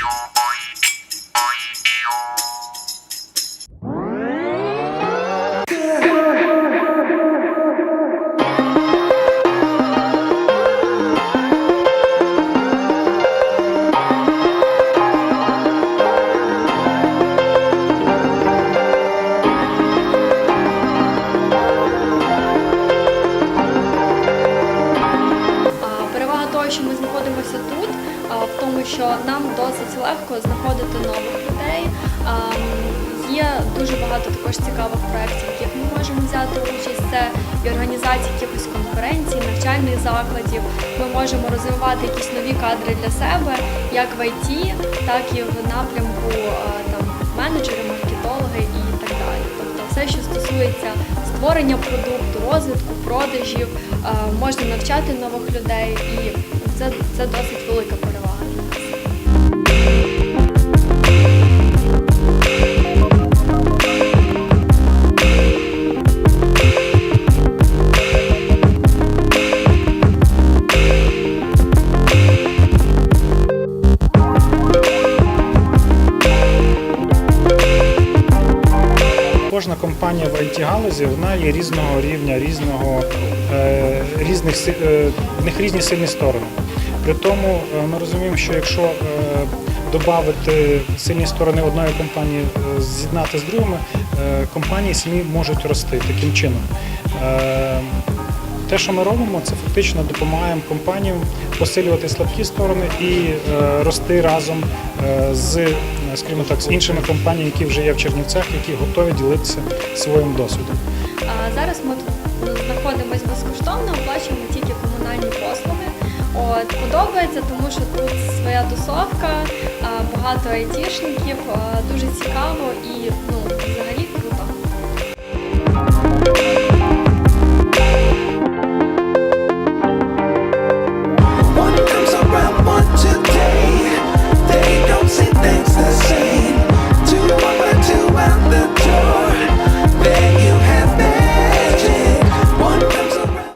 you тут, в тому, що нам досить легко знаходити нових людей. Є дуже багато також цікавих проєктів, в яких ми можемо взяти участь. Це і організація якихось конференцій, навчальних закладів. Ми можемо розвивати якісь нові кадри для себе, як в ІТ, так і в напрямку стосується створення продукту, розвитку, продажів, е, можна навчати нових людей, і це, це досить велика перевага Кожна компанія в it галузі вона є різного рівня, різного е, різних е, в них різні сильні сторони. При тому е, ми розуміємо, що якщо додати сильні сторони одної компанії, з'єднати з другими, компанії самі можуть рости таким чином. Те, що ми робимо, це фактично допомагаємо компаніям посилювати слабкі сторони і рости разом з, скажімо так, з іншими компаніями, які вже є в Чернівцях, які готові ділитися своїм досвідом. А зараз ми знаходимося безкоштовно, оплачуємо тільки комунальні послуги. От подобається, тому що тут своя тусовка, багато айтішників, дуже цікаво і ну